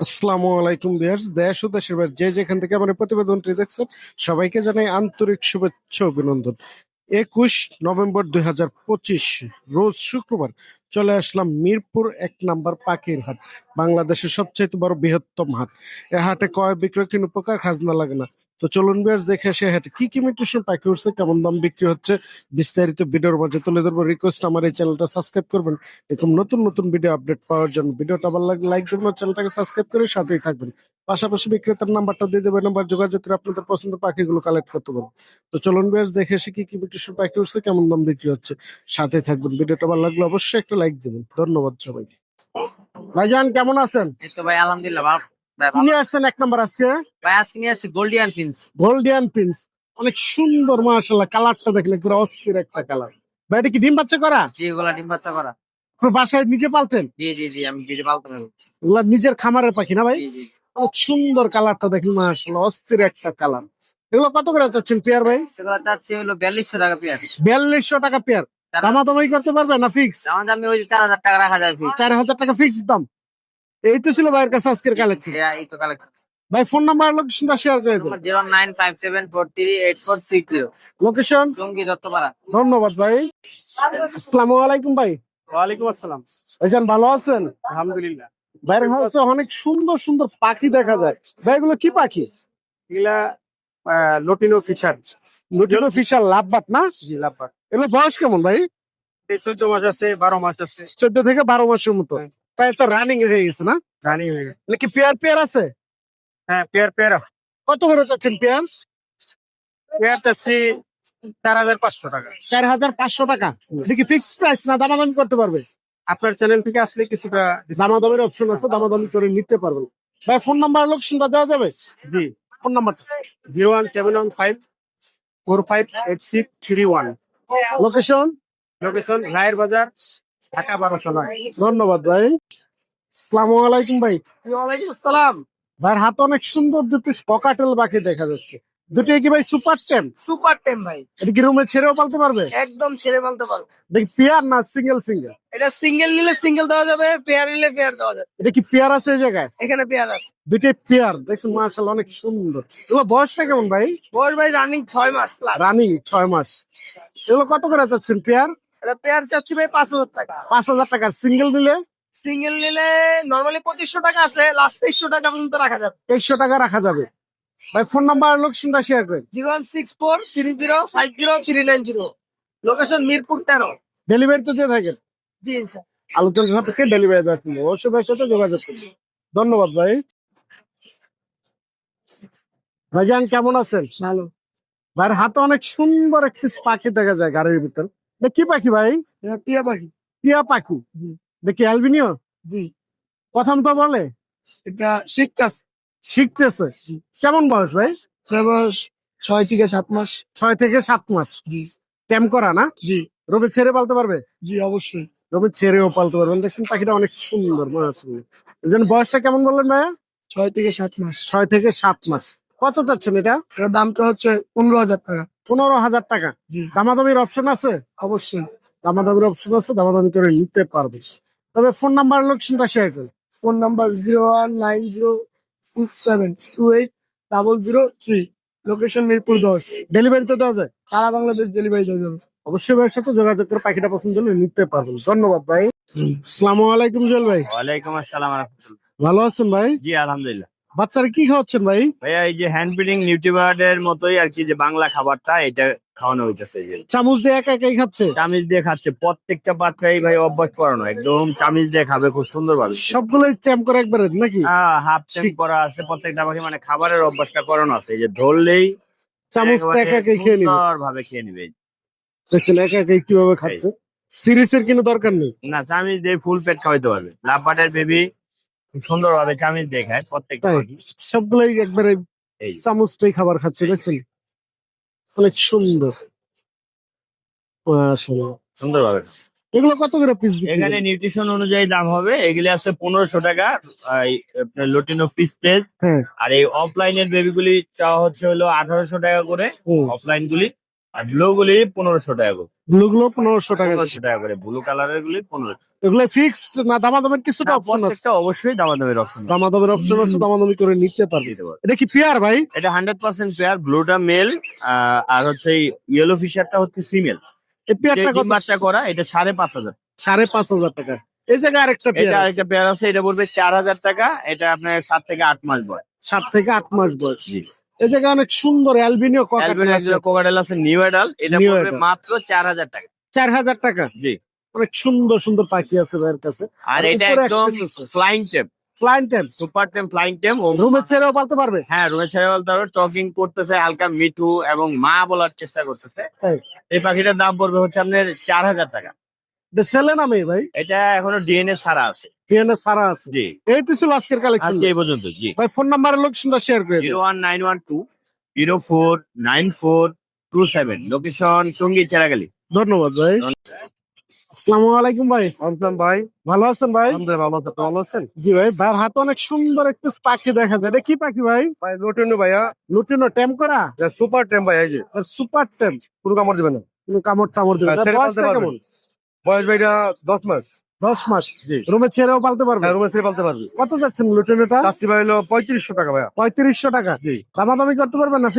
আসসালামু আলাইকুম বিয়ার্স দেশ ও দেশের যে যেখান থেকে আমার প্রতিবেদনটি দেখছেন, সবাইকে জানাই আন্তরিক শুভেচ্ছা অভিনন্দন। একুশ নভেম্বর দুই হাজার পঁচিশ, রোজ শুক্রবার চলে আসলাম মিরপুর এক নাম্বার পাখির হাট, বাংলাদেশের সবচেয়ে বড় বৃহত্তম হাট। এ হাটে কয় বিক্রয় কিন উপকার খাজনা লাগে না। তো চলুন বিয়ার্স দেখে আসে হাটে কি কি মিউটেশন পাখি উঠছে কেমন দাম বিক্রি হচ্ছে। বিস্তারিত ভিডিওর মাঝে তুলে ধরবো রিকোয়েস্ট আমার এই চ্যানেলটা সাবস্ক্রাইব করবেন। এরকম নতুন নতুন ভিডিও আপডেট পাওয়ার জন্য ভিডিওটা ভালো লাগলে লাইক দেবেন চ্যানেলটাকে সাবস্ক্রাইব করে সাথেই থাকবেন। পাশাপাশি বিক্রেতার নাম্বারটা দিয়ে দেবেন নাম্বার যোগাযোগ করে আপনাদের পছন্দ পাখিগুলো কালেক্ট করতে পারবেন। তো চলুন বেশ দেখে এসে কি কি মিউটেশন পাখি উঠছে কেমন দাম বিক্রি হচ্ছে। সাথে থাকবেন ভিডিওটা ভালো লাগলে অবশ্যই একটা লাইক দেবেন। ধন্যবাদ সবাইকে। ভাইজান কেমন আছেন? তো ভাই আলহামদুলিল্লাহ নিয়ে আসছেন এক নাম্বার আজকে? ভাই আজকে নিয়ে আসছি গোল্ডিয়ান ফিন্স গোল্ডিয়ান প্রিন্স অনেক সুন্দর মাশাল্লাহ কালারটা দেখলে পুরো অস্থির একটা কালার ভাই এটা কি ডিম বাচ্চা করা? জি এগুলা ডিম বাচ্চা করা। বাসায় নিজে পালতেন? জি জি জি আমি ভিডিও পালতে পারব এগুলা নিজের খামারের পাখি না ভাই? জি জি। সুন্দর কালারটা দেখি মাশাল্লাহ অস্থির একটা কালার। এগুলো কত করে চাচ্ছেন পেয়ার ভাই? চাচ্ছি হলো বিয়াল্লিশশো টাকা পেয়ার। বিয়াল্লিশশো টাকা পেয়ার। দামাদামাই করতে পারবে না ফিক্স যেমন ওই চার হাজার টাকা রাখা যায় চার হাজার টাকা ফিক্স দাম। এই তো ছিল ভাইয়ের কাছে আজকের কালেকশন এই তো কালেকশন ভাই ফোন নাম্বার লোকেশনটা শেয়ার করে দেন। Zero nine five seven four three eight four six zero. Location Tongi Duttapara. ধন্যবাদ ভাই। আসসালামু আলাইকুম ভাই। ওয়ালাইকুম আসসালাম। ভাইজান ভালো আছেন? আলহামদুলিল্লাহ। বাইরে হচ্ছে অনেক সুন্দর সুন্দর পাখি দেখা যায়। ভাই এগুলো কি পাখি? এগুলা lutino Fischer lutino Fischer lovebird না? জি লাভবার এগুলো বয়স কেমন ভাই? চোদ্দ মাস আছে বারো মাস আছে। চোদ্দ থেকে বারো মাসের মতো। হ্যাঁ। প্রায় তো রানিং হয়ে গেছে না? রানি হয়ে গেছে। নাকি পেয়ার পেয়ার আছে? হ্যাঁ পেয়ার পেয়ার কত করে চাচ্ছেন পেয়ার পেয়ার চাচ্ছি চার হাজার পাঁচশো টাকা। চার হাজার পাঁচশো টাকা। দেখি ফিক্সড প্রাইস না দামাদামি করতে পারবে? আপনার চ্যানেল থেকে আসলে কিছুটা দামাদামির অপশন আছে দামাদামি করে নিতে পারবেন। ভাই ফোন নাম্বার লোকেশনটা দেওয়া যাবে? জি ফোন নাম্বারটা zero one seven one five four five eight six three one location location রায়ের বাজার ঢাকা বারোশো নয়। ধন্যবাদ ভাই। আসসালামু আলাইকুম ভাই। ওয়ালাইকুম আসসালাম। ভাইয়ের হাতে অনেক সুন্দর দুটি পকাটেল বাকি দেখা যাচ্ছে। দুটি কি ভাই সুপার টেম সুপার টেম ভাই। এটা কি রুমে ছেড়েও পালতে পারবে? একদম ছেড়ে বলতে পারবে। দেখি পেয়ার না সিঙ্গেল সিঙ্গেল এটা সিঙ্গেল নিলে সিঙ্গেল দেওয়া যাবে পেয়ার নিলে পেয়ার দেওয়া যাবে। এটা কি পেয়ার আছে এই জায়গায়? এখানে পেয়ার আছে। দুটি পেয়ার দেখছেন মার্শাল অনেক সুন্দর। এগুলো বয়সটা কেমন ভাই? বয়স ভাই রানিং ছয় মাস রানিং ছয় মাস। এগুলো কত করে চাচ্ছেন পেয়ার এটা পেয়ার চাচ্ছি ভাই পাঁচ হাজার টাকা। পাঁচ হাজার টাকার সিঙ্গেল নিলে? সিঙ্গেল নিলে নর্মালি পঁচিশশো টাকা আসে লাস্ট তেইশশো টাকা পর্যন্ত রাখা যাবে। তেইশশো টাকা রাখা যাবে। ভাই ফোন নাম্বার লোকেশনটা শেয়ার করেন। Zero one six four three zero five zero three nine zero. Location Mirpur তেরো। ডেলিভারি তো দিয়ে থাকেন। জি আলোচনা সাপেক্ষে ডেলিভারি দেওয়া কিন্তু অবশ্যই ভাইয়ের সাথে যোগাযোগ করুন ধন্যবাদ ভাই। ভাইজান কেমন আছেন? ভালো। ভাইয়ের হাতে অনেক সুন্দর একটি পাখি দেখা যায় গাড়ির ভিতর। এটা কি পাখি ভাই? টিয়া পাখি। টিয়া পাখি। দেখি অ্যালবিনিও? জি। প্রথম তো বলে। এটা শিখতাস শিখতেছে। কেমন বয়স ভাই? বয়স ছয় থেকে সাত মাস। ছয় থেকে সাত মাস। ক্যাম্প করা না? জি। রবি ছেড়ে পালতে পারবে? জি অবশ্যই। রবি ছেড়েও পালতে পারবেন দেখছেন পাখিটা অনেক সুন্দর জন্য বয়সটা কেমন বললেন ভাইয়া? ছয় থেকে সাত মাস। ছয় থেকে সাত মাস। কত চাচ্ছেন এটা? এটার দামটা হচ্ছে পনেরো হাজার টাকা। পনেরো হাজার টাকা। জি। দামাদামির অপশন আছে? অবশ্যই। দামাদামির অপশন আছে দামাদামি করে নিতে পারবে। তবে ফোন নাম্বার লোকেশনটা শেয়ার করুন। Phone number zero one nine zero six seven two eight double zero three location Mirpur দশ। ডেলিভারি তো দেওয়া যায়। সারা বাংলাদেশ ডেলিভারি দেওয়া যাবে। অবশ্যই ভাইয়ের সাথে যোগাযোগ করে পাখিটা পছন্দ হলে নিতে পারবেন। ধন্যবাদ ভাই। আসসালামু আলাইকুম জুয়েল ভাই। ওয়ালাইকুম আসসালাম রহমতুল্লাহ। ভালো আছেন ভাই? জি আলহামদুলিল্লাহ। বাচ্চারা কি খাওয়াচ্ছেন ভাই? ভাইয়া এই যে হ্যান্ড ফিডিং নিউট্রিবার্ডের মতোই আর কি যে বাংলা খাবারটা এটা খাওয়ানো হইতেছে চামচ দিয়ে একা একাই খাচ্ছে? চামিচ দিয়ে খাচ্ছে। প্রত্যেকটা বাচ্চাই ভাই অভ্যাস করানো একদম চামিচ দিয়ে খাবে খুব সুন্দর ভাবে সবগুলোই ট্যাম্প করে একবারে নাকি? হাফ টাইম করা আছে। প্রত্যেকটা পাখি মানে খাবারের অভ্যাসটা করানো আছে। যে ধরলেই চামচ একা একাই খেয়ে নিবে। সুন্দর ভাবে খেয়ে নিবে। দেখছেন একা একাই কীভাবে খাচ্ছে? সিরিজের কোনো দরকার নেই? না চামিচ দিয়ে ফুল পেট খাওয়াইতে পারবে। লাভ বাটের বেবি খুব সুন্দর ভাবে চামিচ দিয়ে খায় প্রত্যেকটা সবগুলোই একবারে এই। চামচ পেয়ে খাবার খাচ্ছে দেখছেন? অনেক সুন্দর। সুন্দর ভাবে এগুলো কত করে পিস এখানে নিউট্রিশন অনুযায়ী দাম হবে। এগুলি আছে পনেরোশো টাকা। আর এই আপনার লটিনো পিস প্লেট হ্যাঁ। আর এই অফলাইনের বেবি গুলি চাওয়া হচ্ছে হলো আঠারোশো টাকা করে। অফলাইন গুলি। আর ব্লু গুলি পনেরোশো টাকা করে। ব্লু গুলো পনেরোশো টাকা। পনেরোশো টাকা করে। ব্লু কালারের গুলি পনেরো এগুলো ফিক্সড না দামাদামের কিছুটা অপশন আছে। অবশ্যই দামাদামের অপশন দামাদামের অপশন আছে দামাদামি করে নিতে পারবে। এটা কি পেয়ার ভাই? এটা হান্ড্রেড পার্সেন্ট পেয়ার ব্লুটা মেল আর হচ্ছে ইয়েলো ফিশারটা হচ্ছে ফিমেল এই পেয়ারটা কত? বাচ্চা করা এটা সাড়ে পাঁচ হাজার। সাড়ে পাঁচ হাজার টাকা। এই জায়গায় আরেকটা এটা পেয়ার আরেকটা পেয়ার আছে এটা পড়বে চার হাজার টাকা এটা আপনার সাত থেকে আট মাস বয়স। সাত থেকে আট মাস বয়স। জি। এই জায়গায় অনেক সুন্দর অ্যালবিনিও অ্যালবিনো কোকাডেল আছে। নিউ এডাল এটা পড়বে মাত্র চার হাজার টাকা। চার হাজার টাকা? জি। অনেক সুন্দর সুন্দর পাখি আছে ভাইয়ের কাছে। আর এটা একদম। ফ্লাইং টেম ফ্লাইন টেম সুপার টেম ফ্লাইং টেম রুমে ছেড়েও পালতে পারবে? হ্যাঁ রুমে ছেড়ে বলতে পারবে। টকিং করতেছে হালকা মিঠু এবং মা বলার চেষ্টা করতেছে। এই পাখিটার দাম পড়বে হচ্ছে আপনার চার হাজার টাকা। ছেলে না মেয়ে ভাই? এটা এখনও ডিএনএ ছাড়া আছে। ডিএনএ সারা আছে। জি। এই তো ছিল আজকের কালেকশন আজকে এই পর্যন্ত জি। ভাই ফোন নাম্বারের লোকেশনটা শেয়ার করে zero one nine one two zero four nine four two seven location Tongi Cheragali ধন্যবাদ ভাই। আসসালামু আলাইকুম ভাই। ভাই। ভালো আছেন ভাই? ভালো আছেন ভালো আছেন? জি ভাই ভাইয়ের হাতে অনেক সুন্দর একটা পাখি দেখা যায়। এটা কি পাখি ভাই? ভাই লুটিনো ভাইয়া। লুটিনো টেম করা? সুপার টেম ভাই এই সুপার টেম। কোনো কামড় দিবে না। কোনো কামড় টামড় দেবে না। বয়স ভাইটা দশ মাস। দশ মাস। জি। রুমে ছেড়েও পালতে পারবে? হ্যাঁ রুমে ছেড়ে পালতে পারবে। কত যাচ্ছেন লুটিনোটা চাষি ভাই হলো পঁয়ত্রিশশো টাকা ভাইয়া। পঁয়ত্রিশশো টাকা? দামাদামি করতে পারবেন না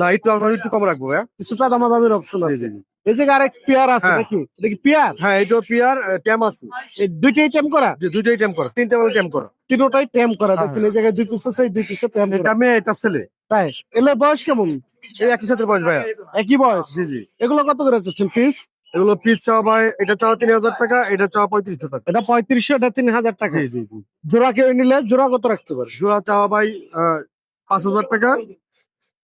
না একটু আমরা একটু কম রাখব ভাইয়া। কিছুটা দামাদামির অপশন আছে। এই জায়গায় আরেক পেয়ার আছে হ্যাঁ। নাকি? কি পেয়ার? হ্যাঁ এটা পিয়ার ট্যাম আছে। এই দুইটাই টেম করা? যে দুইটাই ট্যাম করো। তিনটা বেলা ট্যাম করো। তিনোটাই টেম করা। হ্যাঁ। দেখছেন এই জায়গায় দুই পিস আছে দুই পিসে টেম এটা করা। মেয়ে এটা ছেলে। তাই? এলে বয়স কেমন? এই একই সাথে বয়স ভাইয়া। একই বয়স? জি জি। এগুলো কত করে চাচ্ছেন পিস এগুলো পিস চাওয়া ভাই এটা চাওয়া তিন হাজার টাকা এটা চাওয়া পঁয়ত্রিশশো টাকা। এটা পঁয়ত্রিশশো এটা তিন হাজার টাকা। জোড়া কেউ নিলে জোড়া কত রাখতে পারে? জোড়া চাওয়া ভাই পাঁচ হাজার টাকা।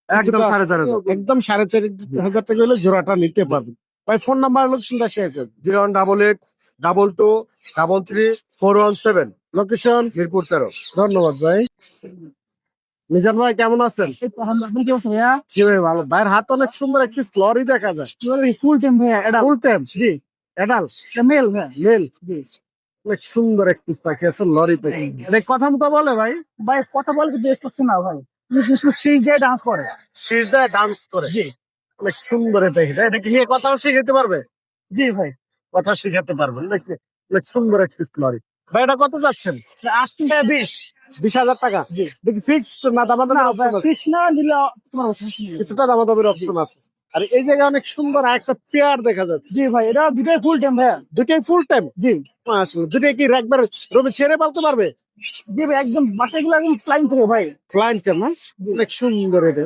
একদম সাড়ে চার হাজার। একদম সাড়ে চার হাজার টাকা হলে জোড়াটা নিতে পারবেন ভাই ফোন নাম্বার লোকেশনটা শেয়ার করবেন zero one double eight double two double three four one seven. Location Mirpur তেরো। ধন্যবাদ ভাই। মিজান ভাই কেমন আছেন? ভাইয়া। জি ভাই ভালো। ভাইয়ের হাত অনেক সুন্দর একটি ফ্লরি দেখা যায়। ফুল টেম ভাইয়া ফুল টাইম জি এডাল মেল ভাইয়া। মেল অনেক সুন্দর একটি পাখি আছে লরি পাখি এটা কথা মতো বলে ভাই? ভাই কথা শোনা ভাই। ডান্স করে শীষ দেয় ডান্স করে। জি। অনেক সুন্দর এটা কি কথাও শিখাতে পারবে? জি ভাই। কথা শিখাতে পারবেন অনেক সুন্দর একটি লরি। ভাই এটা কত যাচ্ছেন? টাকা বিশ। বিশ হাজার টাকা? দেখি ফিক্সড না দামাদামের ফিক্স না তোমার কিছুটা দামাদামের অপশন আছে। আর এই জায়গায় অনেক সুন্দর একটা পেয়ার দেখা যাচ্ছে। জি ভাই এটা দুটাই ফুল টাইম ভাইয়া দুটাই ফুল টাইম জি। আসলে দুটাই কি একবার রবি ছেড়ে পালতে পারবে? জি ভাই একদম বাসাগুলো একদম ফ্লাইং থাকে ভাই। ফ্লাইন টাইম না অনেক সুন্দর এটা।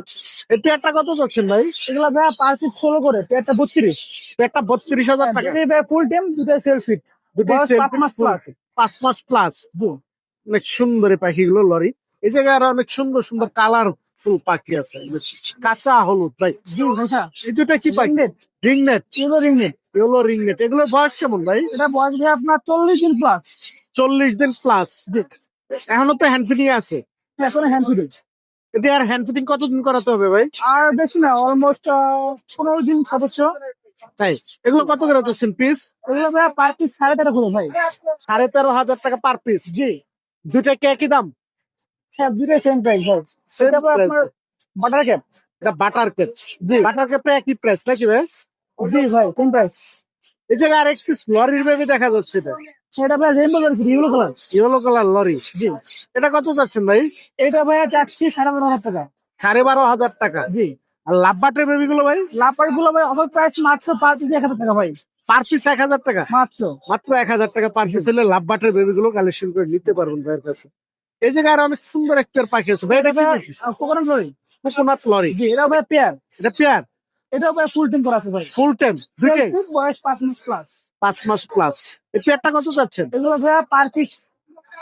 এই পেয়ারটা কত যাচ্ছেন ভাই? এগুলো ভাইয়া পার পিস ষোলো করে পেয়ারটা বত্রিশ। পেয়ারটা বত্রিশ হাজার টাকা। ভাই ফুল টাইম দুটাই সেলফিট পাঁচ মাস প্লাস অনেক সুন্দর পাখিগুলো লরি। এই জায়গায় আরও অনেক সুন্দর সুন্দর কালার ফুল পাখি আছে। কাঁচা হলুদ ভাই। এই দুটা কি পাখি? রিংনেট। এগুলো রিংনেট ইয়েলো রিংনেট এগুলো বয়স কেমন ভাই? এটা বয়স ভাই আপনার চল্লিশ দিন প্লাস চল্লিশ দিন প্লাস এখনও তো হ্যান্ড ফিটিং আছে। এখন হ্যান্ড ফিডিং এটা আর হ্যান্ড ফিটিং কতদিন করাতে হবে ভাই? আর বেশি না অলমোস্ট পনেরো দিন সদস্য তাই এগুলো কত করে যাচ্ছেন পিস এগুলো পার পিস সাড়ে তেরো করে ভাই। সাড়ে তেরো হাজার টাকা পার পিস জি। দুটা কি একই দাম? হ্যাঁ দুটাই সেম প্রাইস ভাই। সেটা ভাই আপনার বাটার ক্যাপ এটা বাটার কেপ বাটার কেপে একই প্রাইস নাকি ভাই? জি ভাই কোন প্রাইস এই জায়গায় আর একটি লরির বেবি দেখা যাচ্ছে এটা। সেটা ভাই রেনবো করেছি yellow colour yellow colour lory জি। এটা কত যাচ্ছেন ভাই? এটা ভাইয়া চাচ্ছি সাড়ে বারো হাজার টাকা। সাড়ে বারো হাজার টাকা। জি। আর লাভবাটের বেবি গুলো ভাই লাপারগুলো ভাই অফার প্রাইস মাত্র পাঁচ এক হাজার টাকা ভাই। পার পিস এক হাজার টাকা? মাত্র। মাত্র এক হাজার টাকা পার পিস হলে লাভবাটের বেবি গুলো কালেকশন করে নিতে পারবেন ভাইয়ের কাছে। এই জায়গায় আর অনেক সুন্দর একটা পাখি আছে। ভাই এটা কোকোনাট লরি কোকোনাট লরি এটা ভাই পেয়ার এটা পেয়ার এটাও ভাই ফুল টিম করা আছে ভাই। ফুল টাইম দুইটাই? বয়স পাঁচ মাস প্লাস পাঁচ মাস প্লাস এই পেয়ারটা কত যাচ্ছেন? এগুলো ভাইয়া পার পিস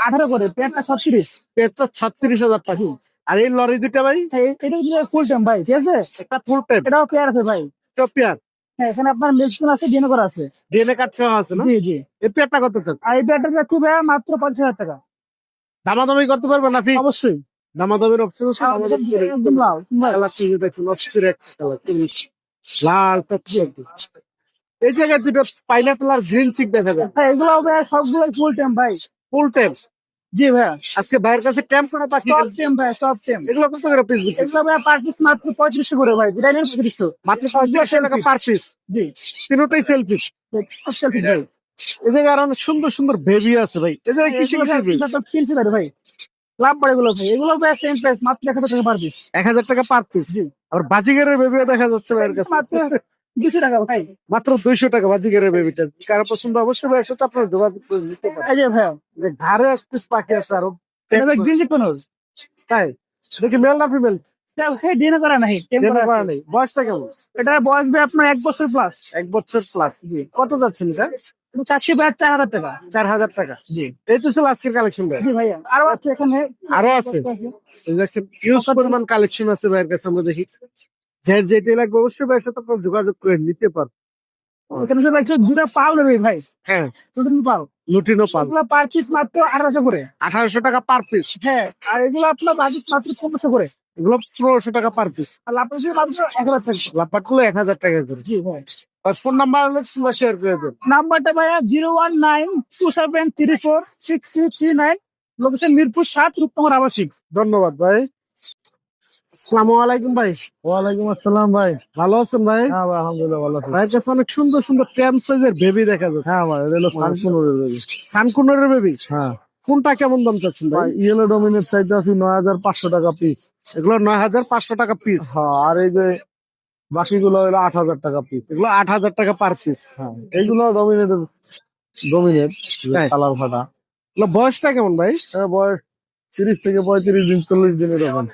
আঠারো করে পেয়ারটা ছত্রিশ। পেয়ারটা ছত্রিশ হাজার টাকা। আর এই লরি দুটা ভাই? এটা ফুল টাইম ভাই ঠিক আছে? একটা ফুল টাইম এটাও পেয়ার আছে ভাই। একটা পেয়ার হ্যাঁ এখানে আপনার আছে ডিএনএ করা আছে। ডিএনএ কার্ড সহ আছে না? জি জি। এই পেয়ারটা কত চান আর এই পেয়ারটা যাচ্ছে ভাইয়া মাত্র পঞ্চাশ হাজার টাকা। দামাদামি করতে পারবেন না ফি অবশ্যই। দামাদামির অপশন আছে একদম লাল দেখুন এই জায়গায় দুটো পাইনাপেল আর গ্রিন চিক দেখা যায়। এগুলো সবগুলো ফুল টাইম ভাই। ফুল টাইম জি ভাইয়া। আজকে ভাইয়ের কাছে করা পাখি ভাই টাইম এগুলো কত করে পিস এগুলো পার পিস মাত্র পঁয়ত্রিশশো করে ভাই পঁয়ত্রিশশো। মাত্র পঁয়ত্রিশশো টাকা পার পিস জি। তিনটাই সেলফি সব selfie ভাই এই জায়গায় আরও সুন্দর সুন্দর বেবি আছে ভাই। এই জায়গায় কিসে কিসে বেবি ভাই। লাভ পড়ে এগুলো ভাই। এগুলো ভাই সেম প্রাইস মাত্র এক হাজার টাকা পার পিস এক হাজার টাকা পার পিস আর বাজিগারের বেবিও দেখা যাচ্ছে ভাইয়ের কাছে। দুশো টাকা ভাই। মাত্র দুইশো টাকা বাজিগারের বেবিটা কারও পছন্দ অবশ্যই ভাইয়ের সাথে আপনার যোগাযোগ করে নিতে পারেন। এই যে ভাই। যে ঘাড়ে এক পিস পাখি আছে আরও এটা কোন? তাই? দেখি মেল না ফিমেল ডিএনএ করা নাই করা। বয়সটা কেমন? এটা বয়স ভাই আপনার এক বছর প্লাস এক বছর প্লাস কত যাচ্ছেন স্যার চারশো ভাই চার হাজার টাকা। চার হাজার টাকা। এই তো ছিল আজকের কালেকশন ভাই। ভাইয়া। আরও আছে এখানে। আরও আছে। পরিমাণ কালেকশন আছে ভাইয়ের কাছে আমরা দেখি। যে যেটা লাগবে অবশ্যই ভাইয়ের সাথে আপনার যোগাযোগ করে নিতে পারেন এখানে শুধু একটু দুটা পাও নেবে ভাই। হ্যাঁ। দুটো পাও লুটিনো পাল এগুলো পার পিস মাত্র আঠারোশো করে। আঠারোশো টাকা পার পিস হ্যাঁ আর এগুলো আপনার বাজেট মাত্র পনেরোশো করে। এগুলো পনেরোশো টাকা পার পিস আর লাভ মাত্র এক হাজার টাকা। লাপাটগুলো এক হাজার টাকা করে। জি ভাই। আর ফোন নাম্বার শেয়ার করে দেন নাম্বারটা ভাইয়া zero one nine two seven three four six three three nine. Location Mirpur সাত রূপনগর আবাসিক। ধন্যবাদ ভাই। আসসালামু আলাইকুম ভাই। ওয়ালাইকুম আসসালাম ভাই। ভালো আছেন ভাই? হ্যাঁ ভাই আলহামদুলিল্লাহ ভালো আছি। কাছে অনেক সুন্দর সুন্দর সাইজের বেবি দেখা যাচ্ছে। হ্যাঁ ভাই এটা হলো ফাংশনের সানকুনের বেবি হ্যাঁ। কোনটা কেমন দাম চাচ্ছেন ভাই? ভাই ইয়েলো ডোমিনের চাইতে আছে নয় হাজার পাঁচশো টাকা পিস এগুলো নয় হাজার পাঁচশো টাকা পিস হ্যাঁ আর এই যে বাকিগুলো হলো আট হাজার টাকা পিস এগুলো আট হাজার টাকা পার পিস হ্যাঁ এইগুলো ডোমিনেট ডোমিনেট তাই? কালার ফাটা। বয়সটা কেমন ভাই? বয়স তিরিশ থেকে পঁয়ত্রিশ দিন চল্লিশ দিন এরকম।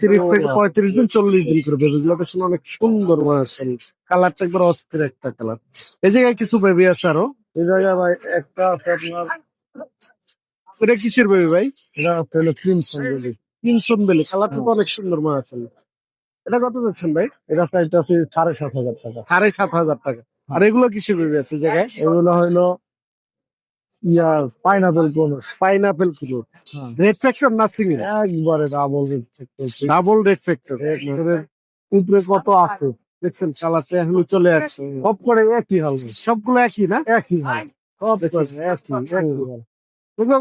তিরিশ থেকে পঁয়ত্রিশ দিন চল্লিশ দিন করে বেবি তো অনেক সুন্দর বয়স কালারটা একবার অস্থির একটা কালার। এই জায়গায় কিছু বেবি আছে আরও? এই জায়গায় ভাই একটা আছে আপনার এটা কিসের বেবি ভাই? এটা হলো ক্রিমসন বেবি তিনশো বেলি কালারটা তো অনেক সুন্দর মনে আছে এটা কত যাচ্ছেন ভাই? এটা আছে সাড়ে সাত হাজার টাকা। সাড়ে সাত হাজার টাকা। আর এগুলো কিসের বেবি আছে জায়গায়? এগুলো হইল ইয়া পাইনাপেল কোন পাইনাপেল কুকুর। রেড ফ্যাক্টর না সিঙ্গেল একবারে ডাবল ডাবল রেড ফ্যাক্টর উপরে কত আছে? দেখছেন এখন চলে আসছে। সব করে একই হাল। সবগুলো একই না? একই হাল। সব একই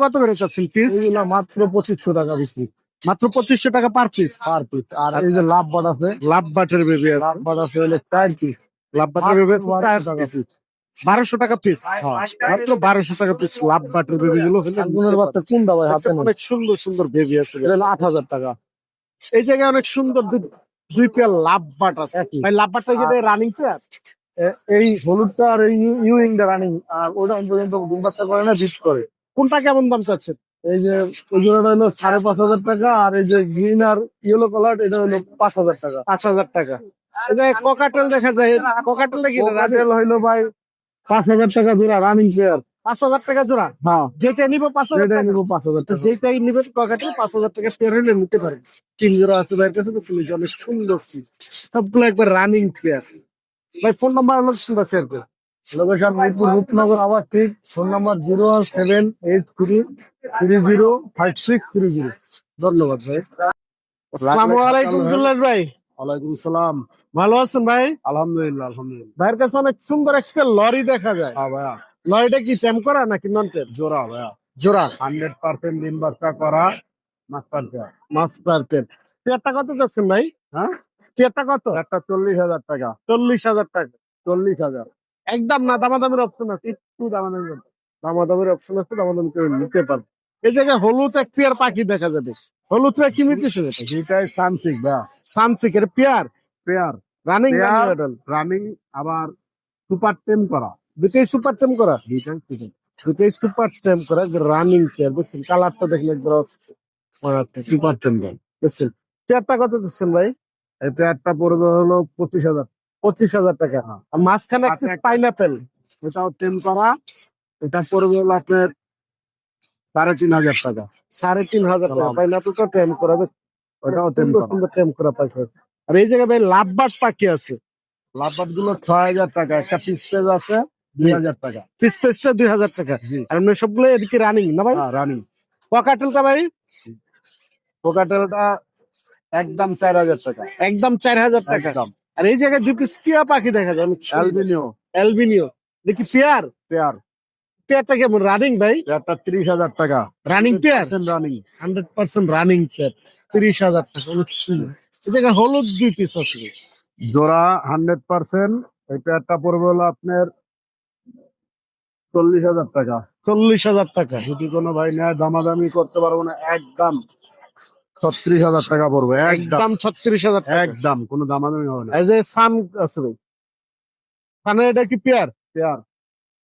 কত করে চাচ্ছেন পিস মাত্র পঁচিশশো টাকা বিক্রি মাত্র পঁচিশশো টাকা পার পিস পার পিস আর এই যে লাভ বাট আছে? লাভ বাটের বেবি লাভ বাট আছে হলে চার পিস লাভ বাটের বেবি টাকা বারোশো টাকা পিস মাত্র বারোশো টাকা পিস লাভ বাটের বেবি গুলো গুণের বাচ্চা কোনটা ভাই হাতে অনেক সুন্দর সুন্দর বেবি আছে। আট হাজার টাকা। এই জায়গায় অনেক সুন্দর দুই- পেয়ার লাভ বাট আছে। ভাই লাভ বাটটা কি রানিং পেয়ার এই হলুদটা আর এই ইউইং দা রানিং আর ওটা পর্যন্ত ডিম বাচ্চা করে না বিট করে। কোনটা কেমন দাম চাচ্ছেন? এই যে ওই জোড়াটা হলো সাড়ে পাঁচ হাজার টাকা আর এই যে গ্রিন আর ইয়েলো কালার এটা হলো পাঁচ হাজার টাকা। পাঁচ হাজার টাকা। জায়গায় ককাটেল দেখা যায়। ককাটেলটা কি কোকাটেল হইল ভাই পাঁচ হাজার টাকা জোড়া রানিং পেয়ার পাঁচ হাজার টাকা জোড়া? হ্যাঁ। যেটা নিবো পাঁচ হাজার টাকা। নিবো পাঁচ হাজার টাকা। যেটাই নিবে ককাটেল পাঁচ হাজার টাকা পেয়ার হলে নিতে পারেন তিন জোড়া আছে ভাইয়ের কাছে তো ফুলি অনেক সুন্দর সবগুলো একবার রানিং পেয়ার ভাই ফোন নাম্বার হলো শুনবা শেয়ার করে। লোকেশন মিরপুর রূপনগর আবার ঠিক phone number zero one seven eight three three zero five six three zero ধন্যবাদ ভাই। আসসালামু আলাইকুম ভাই। ওয়ালাইকুম সালাম। ভালো আছেন ভাই? আলহামদুলিল্লাহ আলহামদুলিল্লাহ। ভাইয়ের কাছে অনেক সুন্দর একটা লরি দেখা যায়। হ্যাঁ ভাইয়া। লরিটা কি টেম করা নাকি নন টেম জোড়া ভাইয়া। জোড়া। হান্ড্রেড পার্সেন্ট ডিম বাচ্চা করা মাস্টার পেয়ার মাছ পার টেম পেয়ারটা কত যাচ্ছেন ভাই? হ্যাঁ? পেয়ারটা কত? একটা চল্লিশ হাজার টাকা। চল্লিশ হাজার টাকা। চল্লিশ হাজার। একদম না দামাদামির অপশন আছে। একটু দামাদামি করতে। দামাদামির অপশন আছে দামাদামি করে নিতে পারবে। এই জায়গায় হলুদ এক পেয়ার পাখি দেখা যাবে। হলুদটা কি হয়েছে এটাই সানসিক ভাইয়া। সানসিকের পেয়ার পেয়ার রানিং রানিং আবার সুপার টেম করা। দুটোই সুপার টেম করা? দুইটাই দুটোই সুপার টেম করা রানিং পেয়ার বুঝছেন? কালারটা দেখলে সুপার টেম বুঝছেন? পেয়ারটা কত দিচ্ছেন ভাই? এই পেয়ারটা পড়বে হলো পঁচিশ হাজার। পঁচিশ হাজার টাকা। হ্যাঁ। আর মাঝখানে একটা পাইনাপেল এটাও টেম করা। এটা পড়বে হলো আপনার সাড়ে তিন হাজার টাকা। সাড়ে তিন হাজার টাকা। সালাম। পাইনাপেলটা টেম করা ওটাও সুন্দর টেম করা পাখি। আর এই জায়গায় ভাই লাভবাস পাখি আছে। লাভবাদগুলো ছয় হাজার টাকা একটা পিস পেজ আছে দুই হাজার টাকা। পিস দুই হাজার টাকা। আর এমনি সবগুলো এদিকে রানিং না ভাই? হ্যাঁ রানিং পকাটেলটা ভাই? কোকাটেলটা একদম চার হাজার টাকা। একদম চার হাজার টাকা। একদম। আর এই জায়গায় দুটি স্কিয়া পাখি দেখা যায় অ্যালবিনিও। অ্যালবিনিও। দেখি পেয়ার? পেয়ার। পেয়ারটা কেমন? রানিং ভাই? পেয়ারটা তিরিশ হাজার টাকা। Running pair? Running hundred percent running pair. তিরিশ হাজার টাকা জায়গায় হলুদ দুই পিস আছে। জোড়া হান্ড্রেড পার্সেন্ট এই পেয়ারটা পড়বে হলো আপনার চল্লিশ হাজার টাকা। চল্লিশ হাজার টাকা। যদি কোনো ভাই নেয় দামাদামি করতে পারব না একদম ছত্রিশ হাজার টাকা পড়বে একদম। ছত্রিশ হাজার একদম কোনো দামাদামি হবে না। এই যে সান আছে ভাই সানে এটা কি পেয়ার পেয়ার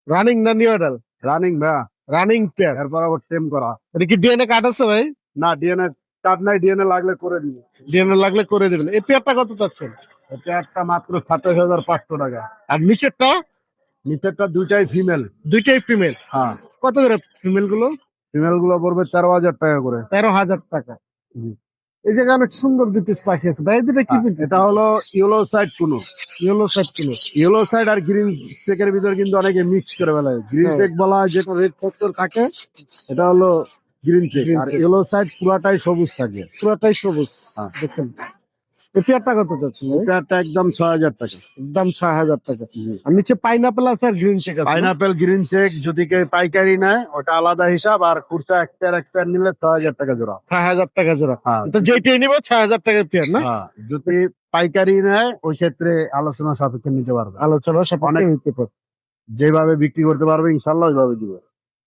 রানিং না নিউ অর্ডার রানিং ভাইয়া। রানিং পেয়ার এরপর আবার টেম করা। এটা কি ডিএনএ কার্ড আছে ভাই? না ডিএনএ ডিএনএ লাগলে করে ডিএনএ লাগলে করে দেবেন। এই পেয়ারটা কত চাচ্ছেন? মাত্র সাতাশ হাজার পাঁচশো টাকা। আর নিচেরটা? নিচেরটা দুইটাই ফিমেল দুইটাই ফিমেল হ্যাঁ। কত করে ফিমেলগুলো ফিমেলগুলো পড়বে তেরো হাজার টাকা করে। তেরো হাজার টাকা। এই জায়গায় অনেক সুন্দর দুটি পাখি আছে। ভাই দুটা কি হ্যাঁ, এটা হলো ইয়েলো সাইড কোনো। ইয়েলো সাইড ইয়েলো সাইড আর গ্রিন চেকের ভিতর কিন্তু অনেকে মিক্স করে ফেলে গ্রিন হ্যাঁ। চেক বলা হয় যেটা রেড ফ্যাক্টর থাকে এটা হলো গ্রিন চেক আর ইয়েলো সাইড পুরাটাই সবুজ থাকে। পুরোটাই সবুজ হ্যাঁ। দেখেন। পেয়ারটা কত যাচ্ছে ভাই? একদম ছয় হাজার টাকা। একদম ছয় হাজার টাকা। আর নিচে পাইনাপেল আছে আর green cheek pineapple green cheek যদি কেউ পাইকারি নেয় ওটা আলাদা হিসাব আর কুর্তা নিলে ছয় হাজার টাকা জোড়া। ছয় হাজার টাকা জোড়া। হ্যাঁ। তো যেটাই নিবে ছয় হাজার টাকা পেয়ার না? হ্যাঁ, যদি পাইকারি নেয় ওই ক্ষেত্রে আলোচনা সাপেক্ষে নিতে পারবে। আলোচনা যেভাবে বিক্রি করতে পারবে ইনশাল্লাহ ওইভাবে দিবে।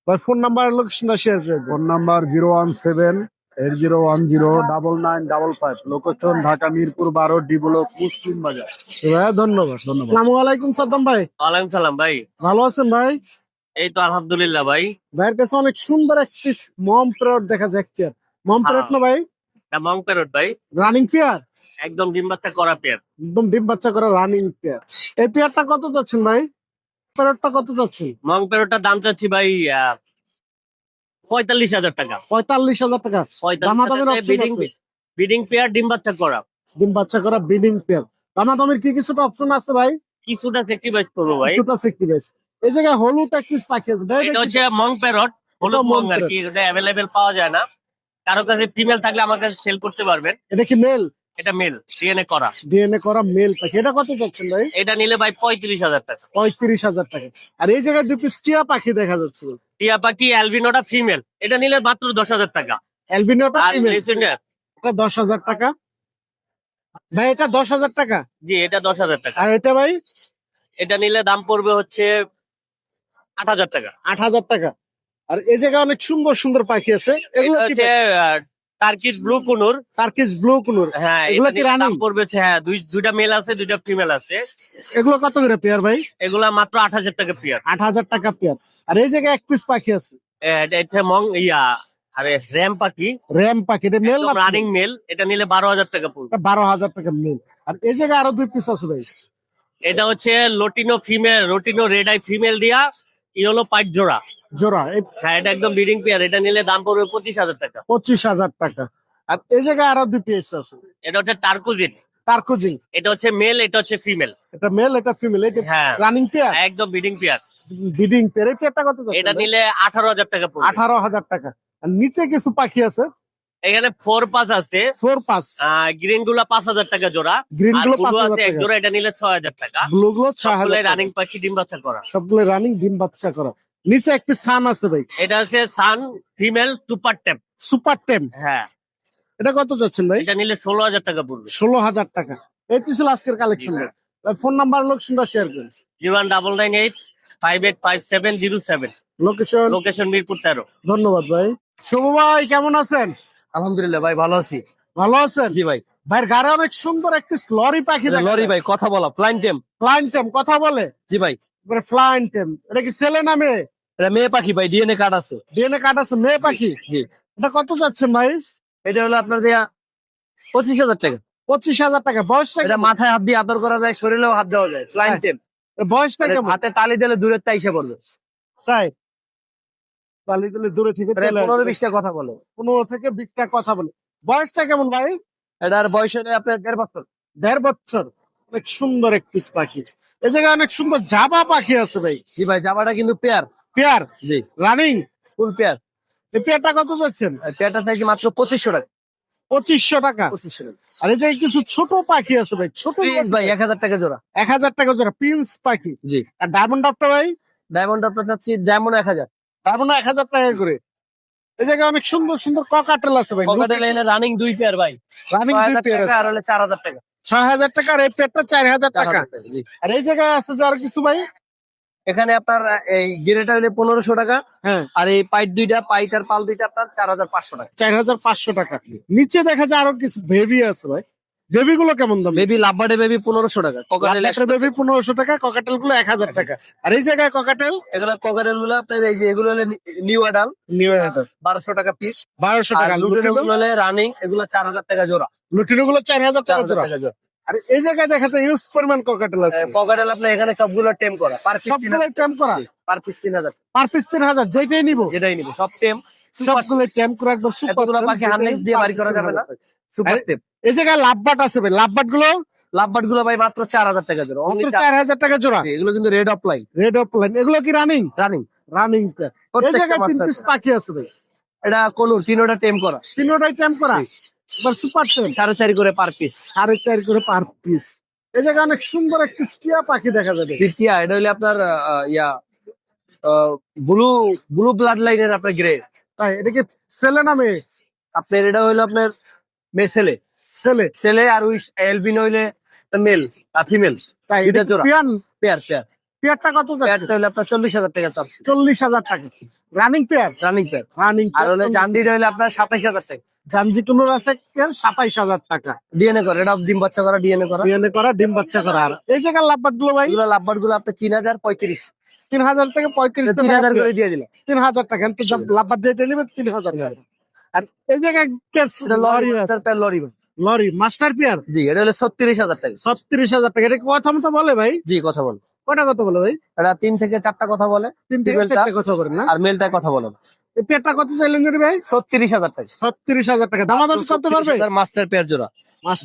ভাই ফোন নাম্বার লোকেশনটা শেয়ার করে phone number zero one seven eight zero one zero double nine double five location Dhaka Mirpur বারো ডি ব্লক মুসলিম বাজার ভাই ধন্যবাদ ধন্যবাদ। আসসালামু আলাইকুম সাদ্দাম ভাই। ওয়ালাইকুম সালাম ভাই। ভালো আছেন ভাই? এই তো আলহামদুলিল্লাহ ভাই। ভাইয়ের কাছে অনেক সুন্দর একটি মম প্রেয়ার দেখা যায় পেয়ার মম প্রেয়ার না ভাই? মং প্যারট ভাই। Running pair? একদম ডিম বাচ্চা করা পেয়ার। একদম ডিম বাচ্চা করা রানিং পেয়ার। এই পেয়ারটা কত যাচ্ছেন ভাই? প্যারটটা কত যাচ্ছে মং প্যারটটার দাম চাচ্ছি ভাই পঁয়তাল্লিশ হাজার টাকা। পঁয়তাল্লিশ হাজার টাকা। বিডিং বিডিং পেয়ার ডিম বাচ্চা করা। ডিম বাচ্চা করা ব্রিডিং পেয়ার। দামাদামির কি কিছুটা অপশন আছে ভাই? কিছুটা স্যাক্রিফাইস করব ভাই। কিছুটা সিক্রিফাইস এই জায়গায় হলুদ এক পাখি এটা হচ্ছে মং প্যারট হলুদ মং আর কি এটা অ্যাভেলেবেল পাওয়া যায় না। কারও কাছে ফিমেল থাকলে আমার কাছে সেল করতে পারবেন। এটা কি মেল এটা মেল ডিএনএ করা। ডিএনএ করা মেল পাখি এটা কত যাচ্ছেন ভাই? এটা নিলে ভাই পঁয়ত্রিশ হাজার টাকা। পঁয়ত্রিশ হাজার টাকা। আর এই জায়গায় দুই পিস টিয়া পাখি দেখা যাচ্ছে। টিয়া পাখি অ্যালবিনোটা ফিমেল এটা নিলে মাত্র দশ হাজার টাকা। অ্যালবিনোটা ফিমেল এটা দশ হাজার টাকা। ভাই এটা দশ হাজার টাকা? জি এটা দশ হাজার টাকা। আর এটা ভাই? এটা নিলে দাম পড়বে হচ্ছে আট হাজার টাকা। আট হাজার টাকা। আর এই জায়গায় অনেক সুন্দর সুন্দর পাখি আছে। এগুলো হচ্ছে turquoise blue conure. Turquoise blue conure. হ্যাঁ এগুলো কি দাম পড়বে হ্যাঁ দুই দুইটা মেল আছে দুইটা ফিমেল আছে। এগুলো কত করে পেয়ার ভাই? এগুলা মাত্র আট হাজার টাকা পেয়ার আট হাজার টাকা পেয়ার আর এই জায়গায় এক পিস পাখি আছে। এটা মং ইয়া আরে র্যাম পাখি। র্যাম পাখি এটা মেল রানিং মেল এটা নিলে বারো হাজার টাকা পড়বে। বারো হাজার টাকা মেল আর এই জায়গায় আরও দুই পিস আছে ভাই। এটা হচ্ছে lutino female lutino red eye female দিয়া ইয়েলো পাইট জোড়া। জোড়া। হ্যাঁ এটা একদম ব্রিডিং পেয়ার এটা নিলে দাম পড়বে পঁচিশ হাজার টাকা। পঁচিশ হাজার টাকা। আর এই জায়গায় আরও দুই পিস আছে। এটা হচ্ছে টার্কুজিন টার্কোজিং এটা হচ্ছে মেল এটা হচ্ছে ফিমেল এটা মেল এটা ফিমেল এটা হ্যাঁ। রানিং পেয়ার একদম ব্রিডিং পেয়ার ব্রিডিং পেয়ার এই পেয়ারটা কত এটা নিলে আঠারো হাজার টাকা পড়বে। আঠারো হাজার টাকা। আর নিচে কিছু পাখি আছে? এখানে ফোর পাস আছে। ফোর পাস গ্রিনগুলা পাঁচ হাজার টাকা জোড়া। গ্রিনগুলো পাঁচ হাজার আছে এক টাকা। জোড়া এটা নিলে ছয় হাজার টাকা। ব্লু গুলো ছয় হাজার রানিং পাখি ডিম বাচ্চা করা। সবগুলো রানিং ডিম বাচ্চা করা। নিচে একটি সান আছে ভাই। এটা হচ্ছে sun female super tame. Super tame. হ্যাঁ। এটা কত যাচ্ছেন ভাই? এটা নিলে ষোলো হাজার টাকা পড়বে। ষোলো হাজার টাকা। এই তো ছিল আজকের কালেকশন ফোন নাম্বার লোকেশনটা শেয়ার করুন। Zero one double nine eight five eight five seven zero seven location location Mirpur তেরো। ধন্যবাদ ভাই। শুভ ভাই কেমন আছেন? আলহামদুলিল্লাহ ভাই ভালো আছি। ভালো আছেন? জি ভাই। ভাইয়ের গাড়ি অনেক সুন্দর একটি লরি পাখি লরি ভাই কথা বলা প্লাইন টেম। টেম কথা বলে। জি ভাই। ফ্লাইন টেম এটা কি ছেলে নামে এটা মেয়ে পাখি ভাই ডিএনএ কার্ড আছে। ডিএনএ কার্ড আছে মেয়ে পাখি? জি। এটা কত যাচ্ছেন ভাই এটা হলো আপনার দেয়া পঁচিশ হাজার টাকা। পঁচিশ হাজার টাকা। বয়সটা এটা? মাথায় হাত দিয়ে আদর করা যায় শরীরেও হাত দেওয়া যায়। প্লাইন টেম বয়সটা কেমন? হাতে তালি দিলে দূরের তাই এসে পড়বে। তাই? তাহলে তাহলে দূরে থেকে পনেরো বিশটা কথা বলে। পনেরো থেকে বিশটা কথা বলে। বয়সটা কেমন ভাই? এটার বয়স হলে আপনার দেড় বছর। দেড় বছর। অনেক সুন্দর এক পিস পাখি। এই জায়গায় অনেক সুন্দর জাবা পাখি আছে ভাই। জি ভাই জাবাটা কিন্তু পেয়ার। পেয়ার? জি। রানিং? Full pair. এই পেয়ারটা কত যাচ্ছেন পেয়ারটা থাকি মাত্র পঁচিশশো টাকা। পঁচিশশো টাকা? পঁচিশশো টাকা। আর এই জায়গায় কিছু ছোট পাখি আছে ভাই। ছোট ভাই এক হাজার টাকা জোড়া। এক হাজার টাকা জোড়া প্রিন্স পাখি। জি। আর ডায়মন্ড ভাই? ডায়মন্ড চাচ্ছি ডায়মন্ড এক হাজার। ডায়মন্ড এক হাজার টাকা করে। এই জায়গায় অনেক সুন্দর সুন্দর ককাটেল আছে ভাই। রানিং দুই পেয়ার ভাই। রানিং ছয় হাজার আর হলে চার হাজার টাকা। ছয় হাজার টাকা আর এই পেটটা চার হাজার টাকা। আর এই জায়গায় আছে আর কিছু ভাই? এখানে আপনার এই গিরেটা হলে পনেরোশো টাকা হ্যাঁ। আর এই পাইট দুইটা পাইট আর পাল দুইটা আপনার চার হাজার পাঁচশো টাকা। চার হাজার পাঁচশো টাকা। নিচে দেখা যায় আরও কিছু ভেবি আছে ভাই। বেবি গুলো কেমন দাম? বেবি লাভবার্ডে বেবি পনেরোশো টাকা ককাটেল বেবি পনেরোশো টাকা ককাটেলগুলো এক হাজার টাকা। আর এই জায়গায় ককাটেল এগুলো ককাটেলগুলো আপনার এই যে এগুলো হলে নিউ অ্যাডাল। নিউ বারোশো টাকা পিস বারোশো টাকা লুটেনো গুলো? হলে রানিং এগুলো চার হাজার টাকা জোড়া। লুটিনো গুলো চার হাজার চার টাকা জোড়া। আর এই জায়গায় দেখা যায় ইউজ পরিমাণ ককাটেল আছে। ককাটেল আপনার এখানে সবগুলো টেম করা। সবগুলো টেম করা? পার পিস তিন হাজার। পার পিস তিন হাজার যেটাই নিবো। যেটাই নিবে সব টেম সবগুলো টেম করে একদম সুপার পাখি হার্নেক্স দিয়ে বাড়ি করা যাবে না। এই জায়গায় লাভবাট আছে ভাই লাভবাটগুলো? লাভবার্ডগুলো ভাই মাত্র চার হাজার টাকা জোড়া। মাত্র চার- হাজার টাকা জোড়া। এগুলো কিন্তু red of line red of line এগুলো কি রানিং রানিং রানিং এই জায়গায় তিন পিস পাখি আছে ভাই। এটা তিনোটা টেম করা। তিনটাই টেম করা। এবার সুপার টেম সাড়ে চারি করে পার পিস সাড়ে চার করে পার পিস এই জায়গায় অনেক সুন্দর একটি পাখি দেখা যাবে। এটা হলে আপনার ইয়া ব্লু ব্লু ব্লাড লাইনের আপনার গ্রে তাই এটা কি ছেলে না মেয়ে? আপনার এটা হইল আপনার মেসেলে ছেলে? ছেলে। আর ওই এলবিন হইলে মেল আর ফিমেল এটা জোড়া। পেয়ার পেয়ার পেয়ারটা কত যাচ্ছে? পেয়ারটা হলে আপনার চল্লিশ হাজার টাকা চাচ্ছে। চল্লিশ হাজার টাকা running pair running pair running আর হলে জান্ডিটা হলে আপনার সাতাইশ হাজার টাকা। জানজি কুনুর আছে সাতাইশ হাজার টাকা। ডিএনএ করে এটা ডিম বাচ্চা করা ডিএনএ করা। বিয়ানে করা ডিম বাচ্চা করা। আর এই জায়গার লাভবাটগুলো ভাই? এগুলো লাভবারগুলো আপনার তিন হাজার পঁয়ত্রিশ। তিন হাজার থেকে পঁয়ত্রিশ তিন হাজার করে দিয়ে দিলাম। তিন হাজার টাকা। লাভবাট যেটা নেবে তিন হাজার টাকা। আর এই জায়গায় lory lory lory lory master pair? জি এটা হলে ছত্রিশ হাজার টাকা। ছত্রিশ হাজার টাকা। এটা কথা মতো বলে ভাই? জি কথা বল। কটা কথা বলে ভাই? এটা তিন থেকে চারটা কথা বলে। তিন থেকে কথা বলেন না? আর মেলটা কথা বলে। পেয়ারটা কত চাইলেন ভাই? ছত্রিশ হাজার টাকা। ছত্রিশ হাজার টাকা। দামাদামি করতে পারবে? মাস্টার পেয়ার জোড়া।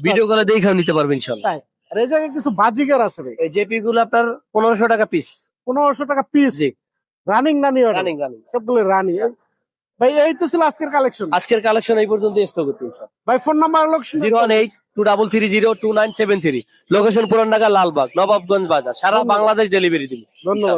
ভিডিও কলে দেখেও নিতে ইনশাল্লাহ। আর এই জায়গায় কিছু বাজিকার আছে ভাই? এই জেপি গুলো আপনার পনেরোশো টাকা পিস পনেরোশো টাকা পিস জি। রানিং রানিং রানিং সবগুলো রানি ভাই এই তো ছিল আজকের কালেকশন আজকের কালেকশন এই পর্যন্ত স্থগিত ভাই ফোন নাম্বার লোক zero one eight two double three zero two nine seven three location Puran Dhaka Lalbagh Nawabganj বাজার। সারা বাংলাদেশ ডেলিভারি দিন ধন্যবাদ।